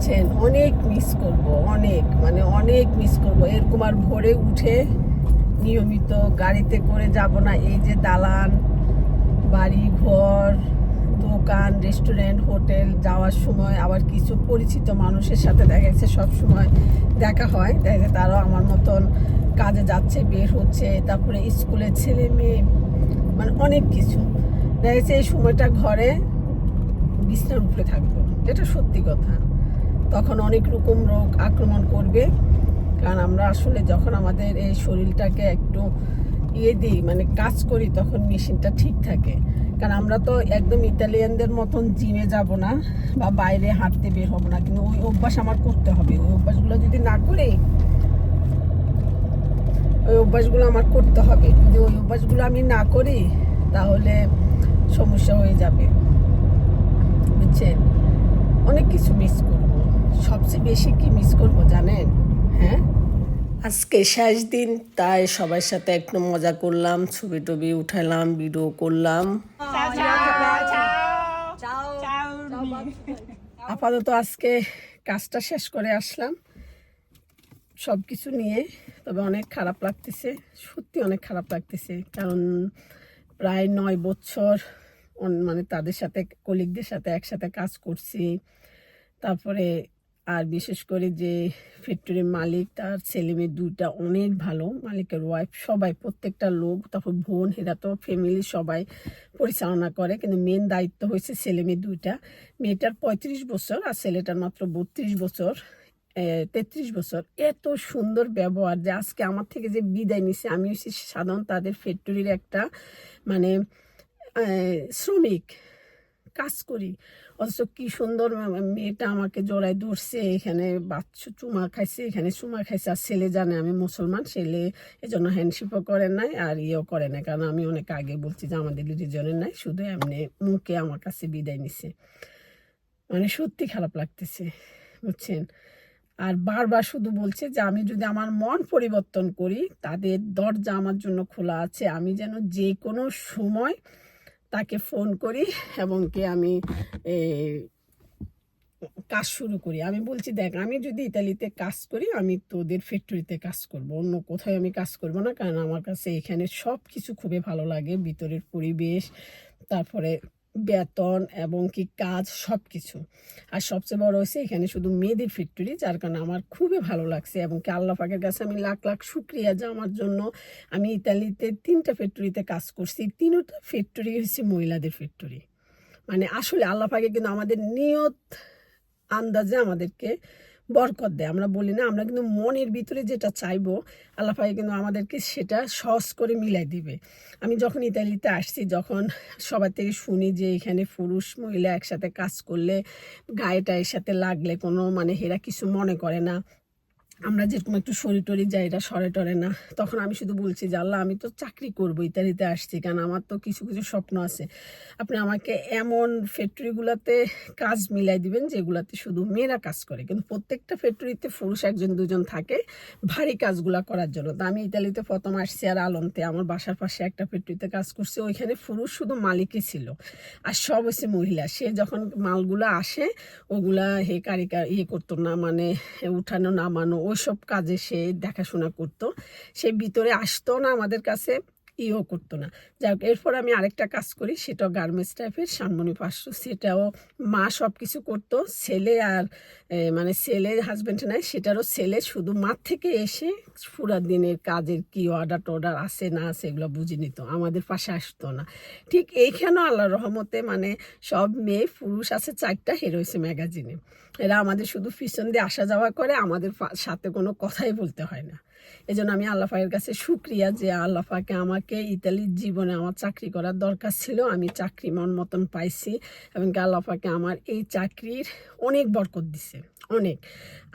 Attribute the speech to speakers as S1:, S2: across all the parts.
S1: বুঝছেন অনেক মিস করব, অনেক মানে অনেক মিস করব। এরকম আর ভোরে উঠে নিয়মিত গাড়িতে করে যাব না। এই যে দালান, বাড়ি, ঘর, দোকান রেস্টুরেন্ট হোটেল যাওয়ার সময় আবার কিছু পরিচিত মানুষের সাথে দেখা যাচ্ছে সবসময় দেখা হয়। দেখা যাচ্ছে তারাও আমার মতন কাজে যাচ্ছে, বের হচ্ছে, তারপরে স্কুলের ছেলে মেয়ে মানে অনেক কিছু। দেখা যাচ্ছে এই সময়টা ঘরে বিছনার উপরে থাকব। এটা সত্যি কথা। তখন অনেক রকম রোগ আক্রমণ করবে। কারণ আমরা আসলে যখন আমাদের এই শরীরটাকে একটু ইয়ে দিই মানে কাজ করি, তখন মেশিনটা ঠিক থাকে। কারণ আমরা তো একদম ইতালিয়ানদের মতন জিমে যাব না বা বাইরে হাঁটতে বের হব না। কিন্তু ওই অভ্যাস আমার করতে হবে। ওই অভ্যাসগুলো যদি না করি, ওই অভ্যাসগুলো আমার করতে হবে। যদি ওই অভ্যাসগুলো আমি না করি, তাহলে সমস্যা হয়ে যাবে। বুঝছেন? অনেক কিছু মিস সবচেয়ে বেশি কি মিস করব জানেন? হ্যাঁ? আজকে শেষ দিন, তাই সবার সাথে একটু মজা করলাম, ছবি টবি উঠালাম ভিডিও করলাম। আপাতত আজকে কাজটা শেষ করে আসলাম সব কিছু নিয়ে। তবে অনেক খারাপ লাগতেছে, সত্যি অনেক খারাপ লাগতেছে, কারণ প্রায় নয় বছর মানে তাদের সাথে কলিগদের সাথে একসাথে কাজ করছি। তারপরে আর বিশেষ করে যে ফ্যাক্টরির মালিক, তার ছেলে মেয়ে দুইটা অনেক ভালো। মালিকের ওয়াইফ সবাই, প্রত্যেকটা লোক, তারপর বোন, এরা তো ফ্যামিলি সবাই পরিচালনা করে। কিন্তু মেন দায়িত্ব হয়েছে ছেলে মেয়ে দুইটা। মেয়েটার পঁয়ত্রিশ বছর আর ছেলেটার মাত্র বত্রিশ বছর তেত্রিশ বছর। এত সুন্দর ব্যবহার যে আজকে আমার থেকে যে বিদায় নিছে, আমি সাধারণ তাদের ফ্যাক্টরির একটা মানে শ্রমিক। কাজ করি। অথচ কি সুন্দর মেয়েটা আমাকে জোড়ায় ধরছে, এখানে বাচ্চা চুমা খাইছে, এখানে চুমা খাইছে, আর ছেলে জানে আমি মুসলমান, ছেলে এজন্য হ্যান্ডশিপও করে নাই আর ইয়েও করে নাই। কারণ আমি অনেক আগে বলছি যে আমাদের রিলিজনের নাই, শুধু এমনি মুখে আমার কাছে বিদায় নিছে। মানে সত্যি খারাপ লাগতেছে, বুঝছেন? আর বারবার শুধু বলছে যে আমি যদি আমার মন পরিবর্তন করি, তাদের দরজা আমার জন্য খোলা আছে, আমি যেন যে কোনো সময় তাকে ফোন করি এবং কি আমি কাজ শুরু করি। আমি বলছি, দেখ, আমি যদি ইতালিতে কাজ করি, আমি তোদের ফ্যাক্টরিতে কাজ করব। অন্য কোথায় আমি কাজ করব না? কারণ আমার কাছে এখানে সব কিছু খুবই ভালো লাগে। ভিতরের পরিবেশ, তারপরে বেতন এবং কি কাজ সব কিছু আর সবচেয়ে বড় হচ্ছে এখানে শুধু মেয়েদের ফ্যাক্টরি, যার কারণে আমার খুবই ভালো লাগছে এবং কি আল্লাহ পাকের কাছে আমি লাখ লাখ শুক্রিয়া যে আমার জন্য আমি ইতালিতে তিনটা ফ্যাক্টরিতে কাজ করছি। তিনটা ফ্যাক্টরি হচ্ছে মহিলাদের ফ্যাক্টরি। মানে আসলে আল্লাহ পাকে কিন্তু আমাদের নিয়ত আন্দাজে আমাদেরকে বরকত দেয়। আমরা বলি না, আমরা কিন্তু মনের ভিতরে যেটা চাইব, আল্লাহ পাকে কিন্তু আমাদেরকে সেটা সহজ করে মিলাই দিবে। আমি যখন ইতালিতে আসছি, যখন সবার থেকে শুনি যে এখানে পুরুষ মহিলা একসাথে কাজ করলে, গায়েটা এর সাথে লাগলে কোনো মানে হেরা কিছু মনে করে না। আমরা যেরকম একটু শরীর টরি যাই, এটা সরে টরে না। তখন আমি শুধু বলছি যে, আল্লাহ, আমি তো চাকরি করব, ইত্যাদিতে আসছি। কারণ আমার তো কিছু কিছু স্বপ্ন আছে। আপনি আমাকে এমন ফ্যাক্টরিগুলোতে কাজ মিলাই দিবেন, যেগুলাতে শুধু মেয়েরা কাজ করে। কিন্তু প্রত্যেকটা ফ্যাক্টরিতে পুরুষ একজন, দুজন থাকে, ভারী কাজগুলা করার জন্য। তো আমি ইতালিতে প্রথম আসছি আর আলমতে। আমার বাসার পাশে একটা ফ্যাক্টরিতে কাজ করছি। ওইখানে পুরুষ শুধু মালিকই ছিল। আর সব হচ্ছে মহিলা। সে যখন মালগুলো আসে, ওগুলা হে কারিকা ইয়ে করতো, না মানে উঠানো, নামানো ওইসব কাজে সে দেখাশোনা করতো। সে ভিতরে আসতো না আমাদের কাছে। ইও করতো না। যাই হোক, এরপর আমি আরেকটা কাজ করি, সেটাও গার্মেন্টস টাইপের সানমনি পাঁচশো। সেটাও মা সব কিছু করতো, ছেলে আর মানে ছেলে হাজব্যান্ড নাই, সেটারও ছেলে শুধু মাঠ থেকে এসে পুরা দিনের কাজের কি অর্ডার টর্ডার আছে না আছে এগুলো বুঝে নিত, আমাদের পাশে আসতো না। ঠিক এইখানেও আল্লাহ রহমতে মানে সব মেয়ে পুরুষ আছে চারটা হিরো হয়েছে ম্যাগাজিনে এরা আমাদের শুধু পিছন দিয়ে আসা যাওয়া করে, আমাদের সাথে কোনো কথাই বলতে হয় না। এই জন্য আমি আল্লাহ কাছে সুক্রিয়া যে আল্লাহ পাকে আমাকে ইতালির জীবনে আমার চাকরি করার দরকার ছিল। আমি চাকরি মন মতন পাইছি এবং কি আল্লাহ পাকে আমার এই চাকরির অনেক বরকত দিছে, অনেক।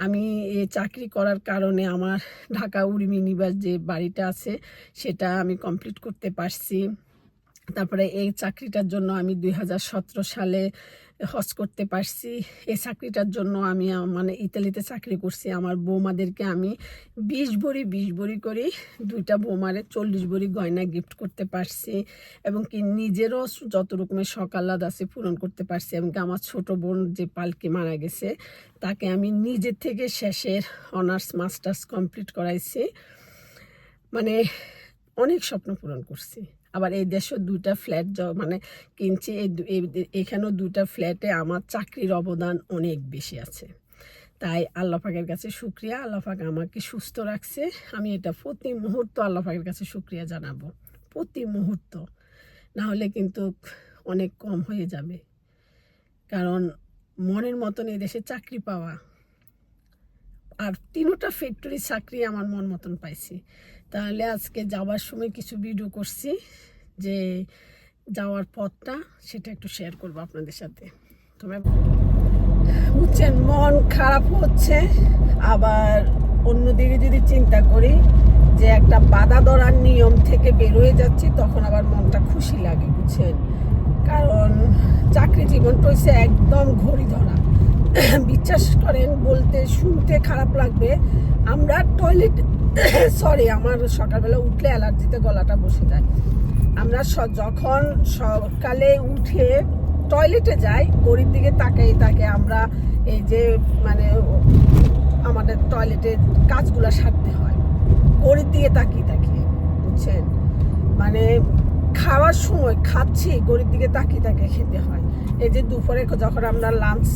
S1: আমি এই চাকরি করার কারণে আমার ঢাকা উর্মি নিবাস যে বাড়িটা আছে, সেটা আমি কমপ্লিট করতে পারছি। তারপরে এই চাকরিটার জন্য আমি দুই হাজার সতেরো সালে হজ করতে পারছি। এই চাকরিটার জন্য আমি মানে ইতালিতে চাকরি করছি। আমার বৌমাদেরকে আমি বিশ ভরি বিশ ভরি করে দুইটা বৌমারে চল্লিশ ভরি গয়না গিফট করতে পারছি এবং কি নিজেরও যত রকমের সকালাদ আছে পূরণ করতে পারছি এবং কি আমার ছোট বোন যে পালকি মারা গেছে, তাকে আমি নিজের থেকে শেষের অনার্স, মাস্টার্স কমপ্লিট করাইছি। মানে অনেক স্বপ্ন পূরণ করছি। আবার এই দেশেও দুটা ফ্ল্যাট মানে কিনছি, এই এখানেও দুটা ফ্ল্যাটে আমার চাকরির অবদান অনেক বেশি আছে। তাই আল্লাহ পাকের কাছে শুক্রিয়া। আল্লাহ পাক আমাকে সুস্থ রাখছে। আমি এটা প্রতি মুহূর্ত আল্লাহ পাকের কাছে শুক্রিয়া জানাব। প্রতি মুহূর্ত। না হলে কিন্তু অনেক কম হয়ে যাবে। কারণ মনের মতন দেশে চাকরি পাওয়া, আর তিনোটা ফ্যাক্টরি চাকরি আমার মন মতন পাইছি। তাহলে আজকে যাওয়ার সময় কিছু ভিডিও করছি যে যাওয়ার পথটা সেটা একটু শেয়ার করব আপনাদের সাথে। তবে বুঝছেন, মন খারাপ হচ্ছে, আবার অন্যদিকে যদি চিন্তা করি যে একটা বাধা ধরার নিয়ম থেকে বেরোয় যাচ্ছি, তখন আবার মনটা খুশি লাগে, বুঝছেন? কারণ চাকরি জীবনটা হচ্ছে একদম ঘড়ি ধরা। বিশ্বাস করেন, বলতে শুনতে খারাপ লাগবে। আমরা টয়লেট সরি আমার সকালবেলা উঠলে অ্যালার্জিতে গলাটা বসে যায়। আমরা যখন সকালে উঠে টয়লেটে যাই, গরিব দিকে তাকাই তাকে আমরা এই যে মানে আমাদের টয়লেটের কাজগুলো সারতে হয়। গড়ির দিকে তাকিয়ে তাকিয়ে, বুঝছেন? মানে খাওয়ার সময় খাচ্ছি, গরিব দিকে তাকিয়ে তাকিয়ে খেতে হয়। এই যে দুপুরে যখন আমরা লাঞ্চ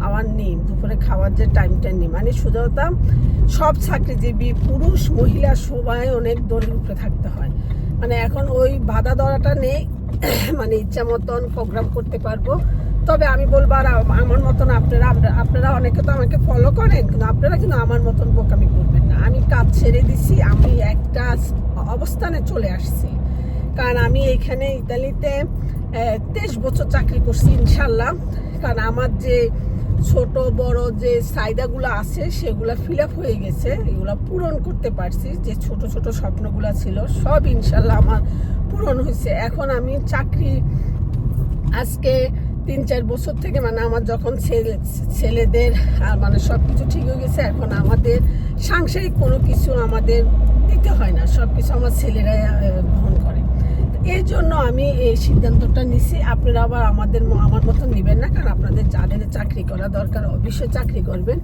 S1: আওয়ার নিই, দুপুরে খাওয়ার যে টাইমটা নিই মানে শুধুতাম সব চাকরিজীবী, পুরুষ, মহিলা সবাই অনেক দৌড়ের উপরে থাকতে হয়। মানে এখন ওই বাধা ধরাটা নেই মানে ইচ্ছা মতন প্রোগ্রাম করতে পারব। তবে আমি বলব আর আমার মতন আপনারা, আমরা- আপনারা অনেকে তো আমাকে ফলো করেন, কিন্তু আপনারা কিন্তু আমার মতন বোকামি করবেন না। আমি কাজ ছেড়ে দিছি, আমি একটা অবস্থানে চলে আসছি। কারণ আমি এখানে ইতালিতে তেইশ বছর চাকরি করছি ইনশাল্লাহ। কারণ আমার যে ছোট, বড় যে চাহিদাগুলো আছে, সেগুলো ফিল আপ হয়ে গেছে। এগুলো পূরণ করতে পারছি। যে ছোট ছোট স্বপ্নগুলো ছিল, সব ইনশাল্লাহ আমার পূরণ হয়েছে। এখন আমি চাকরি আজকে তিন, চার বছর থেকে মানে আমার যখন ছেলে, ছেলেদের, আর মানে সব কিছু ঠিক হয়ে গেছে, এখন আমাদের সাংসারিক কোনো কিছু আমাদের দিতে হয় না। সব কিছু আমার ছেলেরা এই জন্য আমি এই সিদ্ধান্তটা নিছি। আপনারা আবার আমাদের আমার মতন নেবেন না, কারণ আপনাদের যাদের চাকরি করা দরকার, অবশ্যই চাকরি করবেন।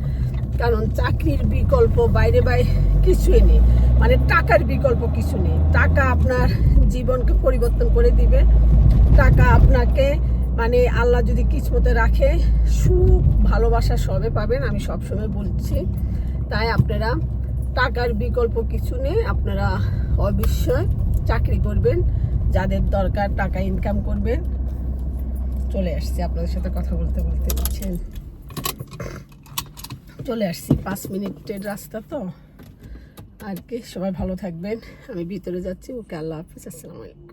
S1: কারণ চাকরির বিকল্প বাইরে বাইরে কিছুই নেই। মানে টাকার বিকল্প কিছু নেই। টাকা আপনার জীবনকে পরিবর্তন করে দিবে। টাকা আপনাকে মানে আল্লাহ যদি কিসমতে রাখে, সুখ, ভালোবাসা সবে পাবেন, আমি সবসময় বলছি। তাই আপনারা টাকার বিকল্প কিছু নেই। আপনারা অবশ্যই চাকরি করবেন। যাদের দরকার টাকা ইনকাম করবেন, চলে আসছি আপনাদের সাথে কথা বলতে বলতে, বুঝছেন? চলে আসছি পাঁচ মিনিটের রাস্তা তো। আর কি, সবাই ভালো থাকবেন। আমি ভিতরে যাচ্ছি, ওকে আল্লাহ হাফিজ, আসসালামু আলাইকুম।